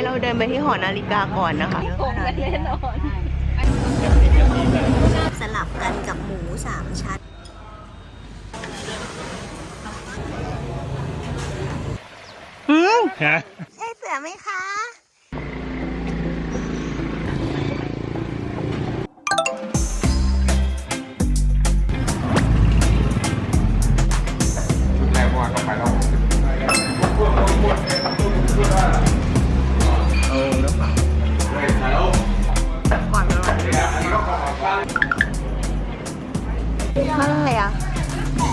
ให้เราเดินไปที่หอนาฬิกาก่อนนะคะโกงกันแน่นอนสลับกันกับหมูสามชั้นอืมฮะใช่เสือไหมคะ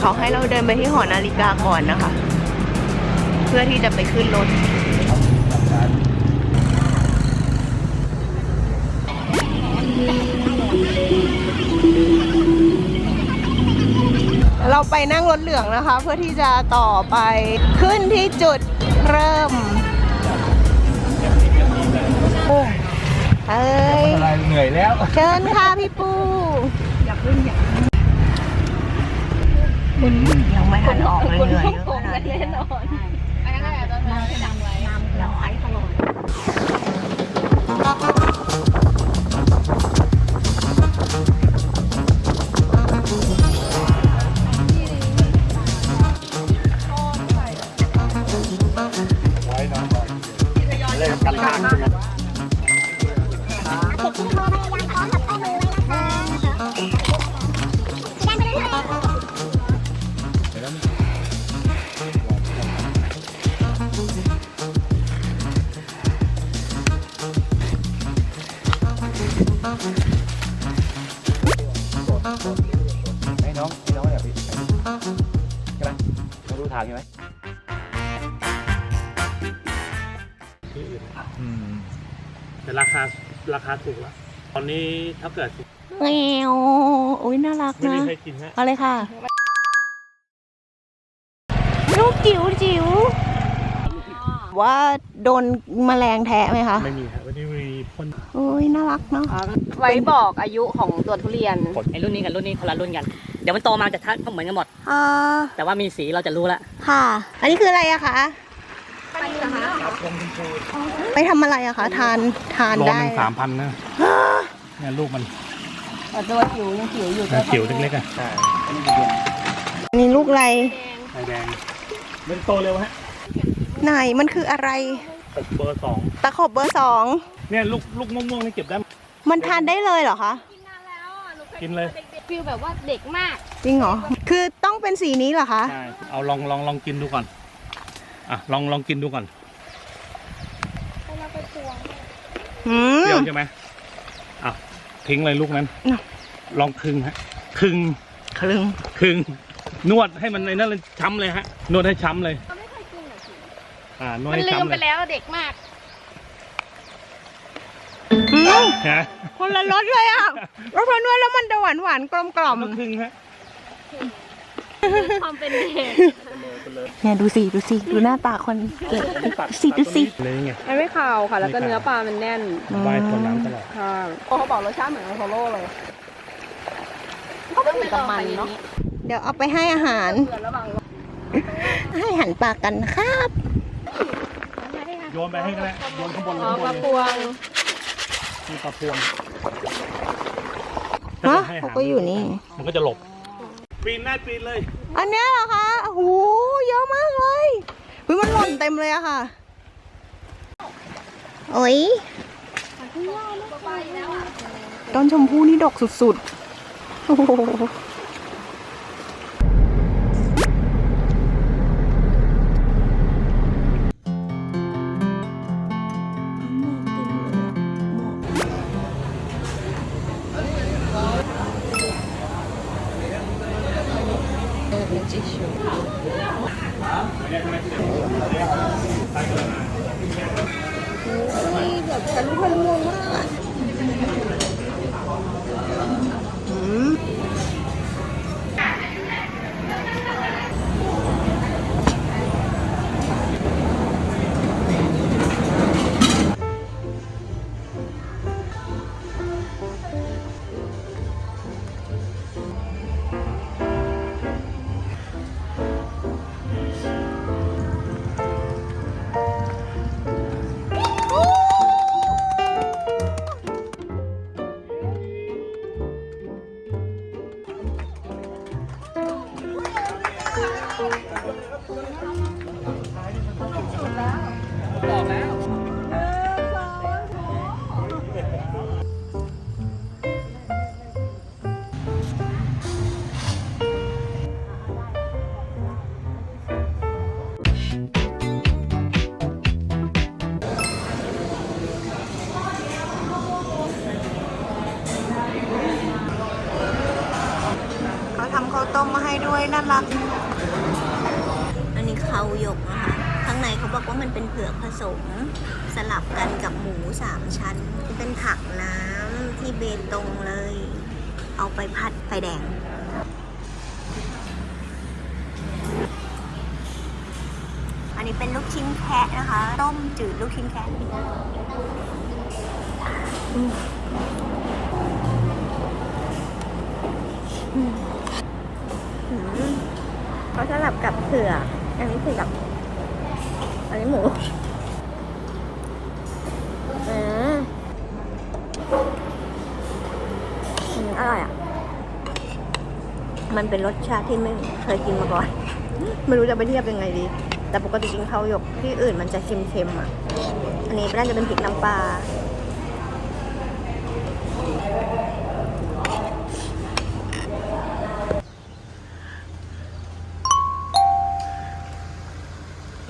เขาให้เราเดินไปที่หอนาฬิกาก่อนนะคะ เพื่อที่จะไปขึ้นรถเราไปนั่งรถเหลืองนะคะ เพื่อที่จะต่อไปขึ้นที่จุดเริ่มโอ้เอ้ยอะไรเหนื่อยแล้ว เชิญค่ะพี่ปูอยากขึ้นอยาก ยังไม่ทันออกเลยเหนื่อยเยอะโกขงนากัดนนี้แน่นอนอันนั้นแหละตอนเราไปดังไว้เราไอ้ตลอดไว้นอนก่อนเล่นกันลากใช่ไหม ทางใช่ไหมอืมแต่ราคาราคาถูกละตอนนี้ถ้าเกิดแมวโอ้ยน่ารักไม่นะมีใครกินฮะเอาเลยค่ะลูกจิ๋วจิ๋วว่าโดนแมลงแทะไหมคะไม่มีฮะวันนี้มีพ่นโอ้ยน่ารักเนาะไว้บอกอายุของตัวทุเรียน ไอ้รุ่นนี้กับรุ่นนี้คนละรุ่นกัน เดี๋ยวมันโตมาจะทัดก็เหมือนกันหมดอ่าแต่ว่ามีสีเราจะรู้ละค่ะ อันนี้คืออะไรอะคะไปทำอะไรอะคะทานทานโลได้นึงสามพันนะเนี่ยลูกมันตัวจิ๋วยังจิ๋วอยู่จิ๋วเล็กๆอะใช่อันนี้ลูกอะไรไข่แดงมันโตเร็วฮะไหนมันคืออะไรหกเบอร์สองตะขบเบอร์สองเนี่ยลูกลูกม่วงๆนี่เก็บได้ มันทานได้เลยเหรอคะ กินเลย ฟิลแบบว่าเด็กมาก จริงเหรอ คือต้องเป็นสีนี้เหรอคะ ใช่เอาลองลองลองกินดูก่อน อะลองลองกินดูก่อนอืเปรี้ยวมใช่ไหมอะทิ้งเลยลูกนั้นน่ะลองคึงฮะคึงครึ่งคึง นวดให้มันในนั้นเลยช้ำเลยฮะ นวดให้ช้ำเลยอ่านวดมันให้ลืมช้ำไปเลยแล้วเด็กมากอืม ฮะคนละรสเลยอะรสพอนวดแล้วมันจะหวานหวานๆกลมกล่อมต้องคึงฮะความเป็นเด็กเนี่ยดูสิดูสิดูหน้าตาคนเก่งดูสิดูสิเลยไงมันไม่ขาวค่ะ แล้วก็เนื้อปลามันแน่นว่ายทนน้ำตลอดค่ะเขาบอกรสชาติเหมือนโซโล่เลยเขาไม่มีกับมันเนาะเดี๋ยวเอาไปให้อาหาร ให้อาหันปลากันนะครับ โยนไปให้ก็ได้โยนข้างบนอ๋อข้างบปลานพวง มีปลาพวงฮะให้เขาก็อยู่นี่ มันก็จะหลบ ปีนได้ปีนเลย อันเนี้ยเหรอคะโอ้โหเยอะมากเลยวิมันหล่นเต็มเลยอะค่ะ โอ้ยต้นชมพู่นี่ดกสุดๆโอ้โห เขาทำข้าวต้มมาให้ด้วยน่ารัก อันนี้เขาหยกนะคะ ข้าง ในเขาบอกว่ามันเป็นเผือกผสมสลับกันกับหมูสามชั้น เป็นผักน้ำที่เบตงเลย เอาไปผัดไฟแดงอันนี้เป็นลูกชิ้นแคะนะคะ ต้มจืดลูกชิ้นแคะเขาสลับกับเผือกอันนี้เผือก อันนี้หมูอืมอร่อยอะ มันเป็นรสชาติที่ไม่เคยกินมาก่อน ไม่รู้จะไปเทียบยังไงดี แต่ปกติกินข้าวหยกที่อื่นมันจะเค็มๆอะ อันนี้น่าจะเป็นพริกน้ำปลา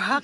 พัก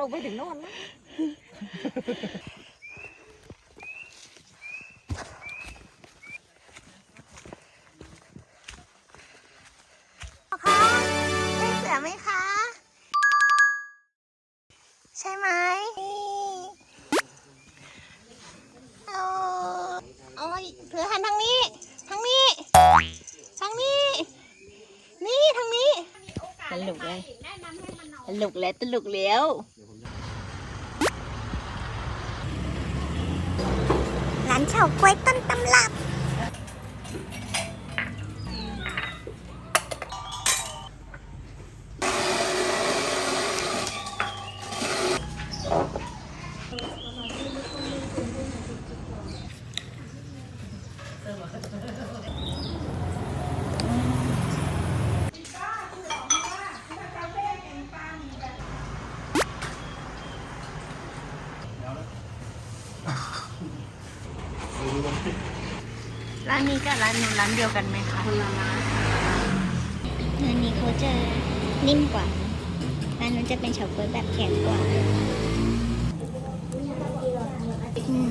ลงไปถึงโน่นแล้วคะใช่เสือไหมคะ ใช่ไหมเอาโอ้ยเสือหันทางนี้ ทางนี้ ทางนี้ นี่ทางนี้ ตลกเลย ตลกแล้วตลกแล้ว ร้านเฉาก้วยต้นตำรับ นนี้กับร้านนู้นร้านเดียวกันไหมคะคนละร้านอันนี้เขาจะนิ่มกว่าอันนู้นจะเป็นเฉาก๊วยแบบแข็งกว่าอืม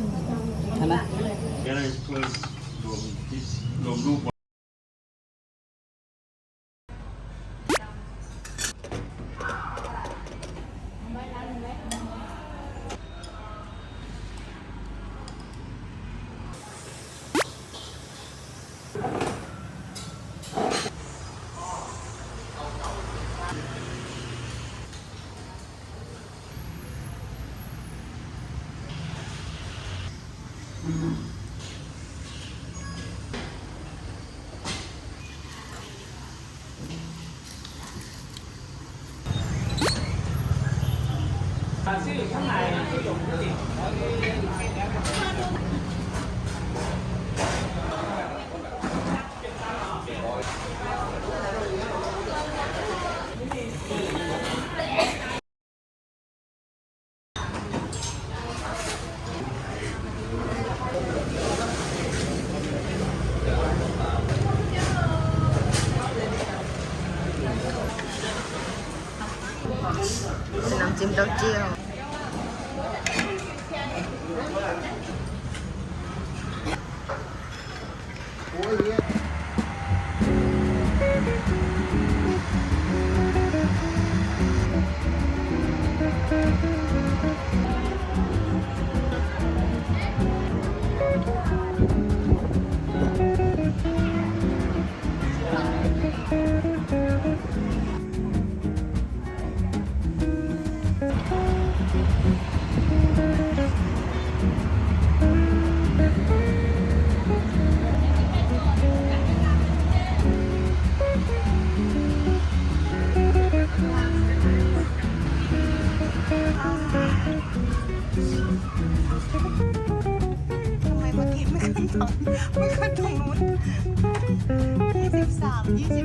ใช่ไหม ก็เลยช่วยรวมที่รวมรูป bạn sử dụng tháng này sử dụng cái gì chim táo chiêu Идите